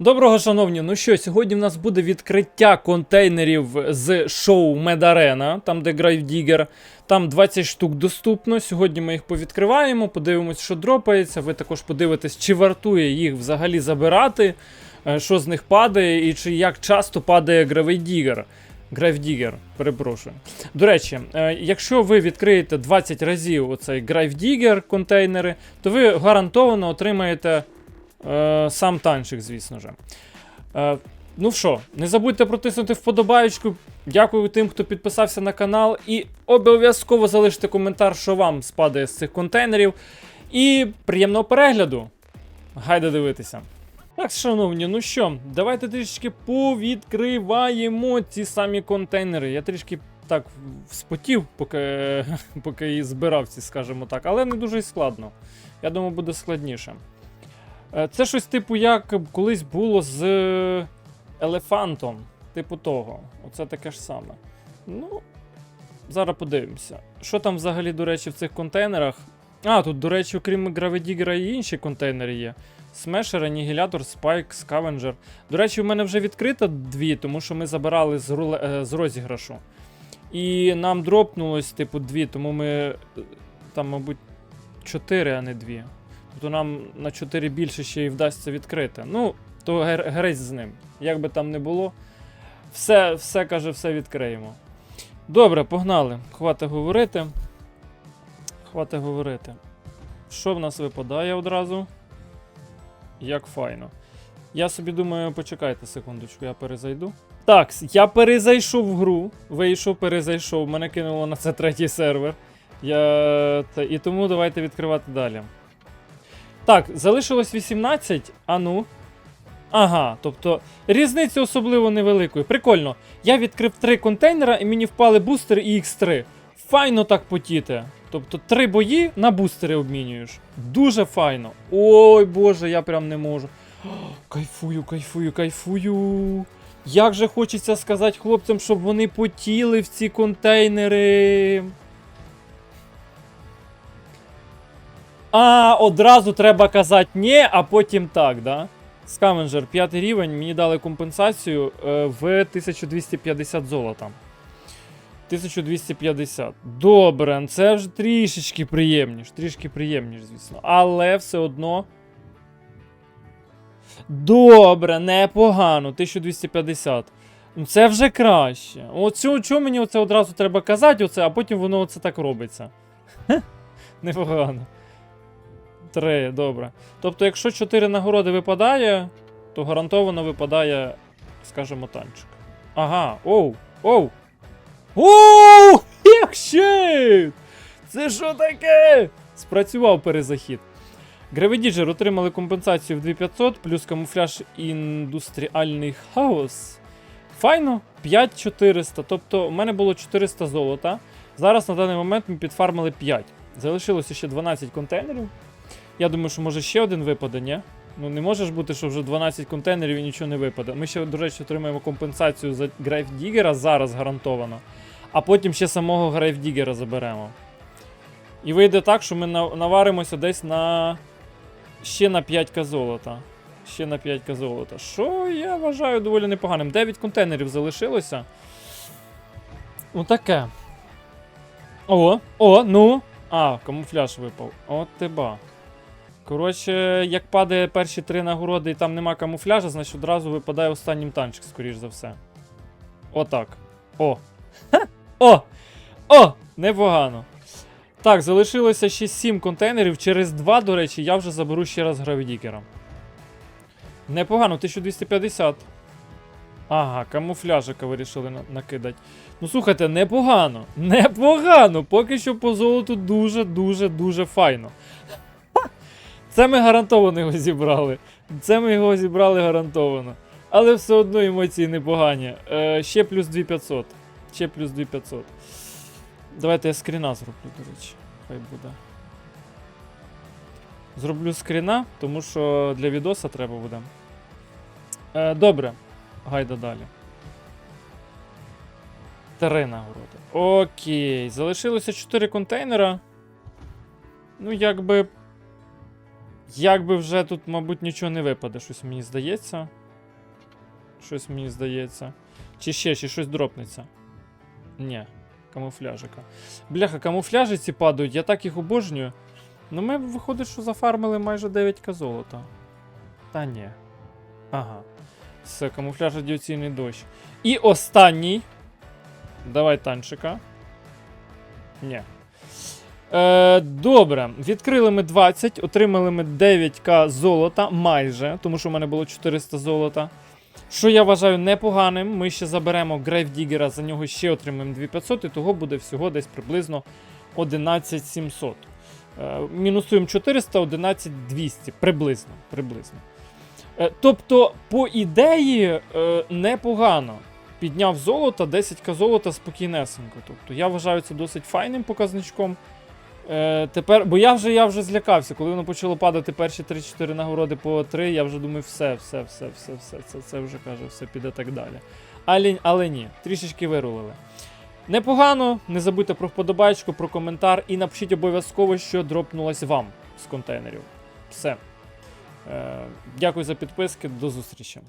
Доброго, шановні. Ну що, сьогодні в нас буде відкриття контейнерів з шоу Медарена, там де Грайвдігер. Там 20 штук доступно. Сьогодні ми їх повідкриваємо, подивимось, що дропається. Ви також подивитесь, чи вартує їх взагалі забирати, е, що з них падає, і чи як часто падає Гравейдігер. Грайвдігер, перепрошую. До речі, е, якщо ви відкриєте 20 разів оцей Грайвдігер контейнери, то ви гарантовано отримаєте Е, сам танчик, звісно ж. Е, ну що, не забудьте протиснути вподобаєчку. Дякую тим, хто підписався на канал. І обов'язково залиште коментар, що вам спадає з цих контейнерів. І приємного перегляду. Гайде дивитися. Так, шановні, ну що, давайте трішки повідкриваємо ці самі контейнери. Я трішки так вспотів, поки, поки і збирав ці, скажімо так, але не дуже складно. Я думаю, буде складніше. Е, Це щось типу, як колись було з е, елефантом. Типу того. Оце таке ж саме. Ну, зараз подивимося. Що там взагалі, до речі, в цих контейнерах? А, тут, до речі, окрім Граведігера і інші контейнери є. Смешер, Анігілятор, Спайк, Скавенджер. До речі, в мене вже відкрито дві, тому що ми забирали з, руле... з розіграшу. І нам дропнулось, типу, дві, тому ми е, там, мабуть, чотири, а не дві. Тобто нам на 4 більше ще й вдасться відкрити. Ну, то грець з ним. Як би там не було. Все, все каже, все відкриємо. Добре, погнали. Хвати говорити. Хвати говорити. Що в нас випадає одразу? Як файно. Я собі думаю, почекайте секундочку, я перезайду. Так, я перезайшов в гру. Вийшов, перезайшов. Мене кинуло на це третій сервер. Я... І тому давайте відкривати далі. Так, залишилось 18, а ну. Ага, тобто різниці особливо невеликої. Прикольно. Я відкрив три контейнера і мені впали бустер і X3. Файно так потіти. Тобто три бої на бустери обмінюєш. Дуже файно. Ой боже, я прям не можу. Кайфую, кайфую, кайфую. Як же хочеться сказати хлопцям, щоб вони потіли в ці контейнери. А, одразу треба казати ні, а потім так, да? Скавенджер, п'ятий рівень, мені дали компенсацію е, в 1250 золота. 1250. Добре, це вже трішечки приємніше, трішки приємніше, звісно. Але все одно. Добре, непогано. 1250. Ну це вже краще. Оцю, чому мені оце одразу треба казати, оце, а потім воно оце так робиться. Непогано. Три, добре. Тобто, якщо 4 нагороди випадає, то гарантовано випадає, скажімо, танчик. Ага, оу, оу. Оу! Як ще! Це що таке? Спрацював перезахід. Граведіджер отримали компенсацію в 2500 плюс камуфляж індустріальний хаос. Файно, 5400. Тобто, у мене було 400 золота. Зараз на даний момент ми підфармили 5. Залишилося ще 12 контейнерів. Я думаю, що може ще один випаде, ні? Ну не може ж бути, що вже 12 контейнерів і нічого не випаде. Ми ще, до речі, отримаємо компенсацію за Грейфдігера зараз гарантовано. А потім ще самого Грейфдігера заберемо. І вийде так, що ми наваримося десь на. ще на 5к золота. Ще на 5к золота. Що я вважаю доволі непоганим. 9 контейнерів залишилося. Ну таке. О, о, ну. А, камуфляж випав. От тебе. Коротше, як падає перші три нагороди і там нема камуфляжа, значить одразу випадає останнім танчик, скоріш за все. Отак. О. О! О! Непогано. Так, залишилося ще 7 контейнерів. Через 2, до речі, я вже заберу ще раз гравідікера. Непогано, 1250. Ага, камуфляжика вирішили на- накидати. Ну слухайте, непогано. Непогано. Поки що по золоту дуже-дуже дуже файно. Це ми гарантовано його зібрали. Це ми його зібрали гарантовано. Але все одно емоції непогані. Е, ще плюс 2500. Ще плюс 2500. Давайте я скріна зроблю, до речі. Хай буде. Зроблю скріна, тому що для відоса треба буде. Е, добре. Гайда далі. Три нагороди. Окей. Залишилося 4 контейнера. Ну, якби. Якби вже тут, мабуть, нічого не випаде, щось мені здається. Щось мені здається. Чи ще, чи щось дропнеться. Ні, камуфляжика. Бляха, камуфляжі ці падають, я так їх обожнюю. Ну, ми виходить, що зафармили майже 9к золота. Та ні. Ага. Все, камуфляж радіаційний дощ. І останній. Давай танчика. Ні. Е, добре, відкрили ми 20, отримали ми 9к золота майже, тому що в мене було 400 золота. Що я вважаю непоганим. Ми ще заберемо Грейвдігера, за нього ще отримаємо 2500, і того буде всього десь приблизно 11700. Е, мінусуємо 400, 11200. Приблизно. приблизно. Е, тобто, по ідеї, е, непогано. Підняв золото, 10к золота спокійнесенько. Тобто, я вважаю це досить файним показничком. Е, тепер, бо я вже, я вже злякався, коли воно почало падати перші 3-4 нагороди по 3, я вже думаю, все, все, все, все, все, це, це вже каже, все піде так далі. Але, але ні, трішечки вирулили. Непогано, не забудьте про вподобайку, про коментар і напишіть обов'язково, що дропнулось вам з контейнерів. Все. Е, дякую за підписки, до зустрічі.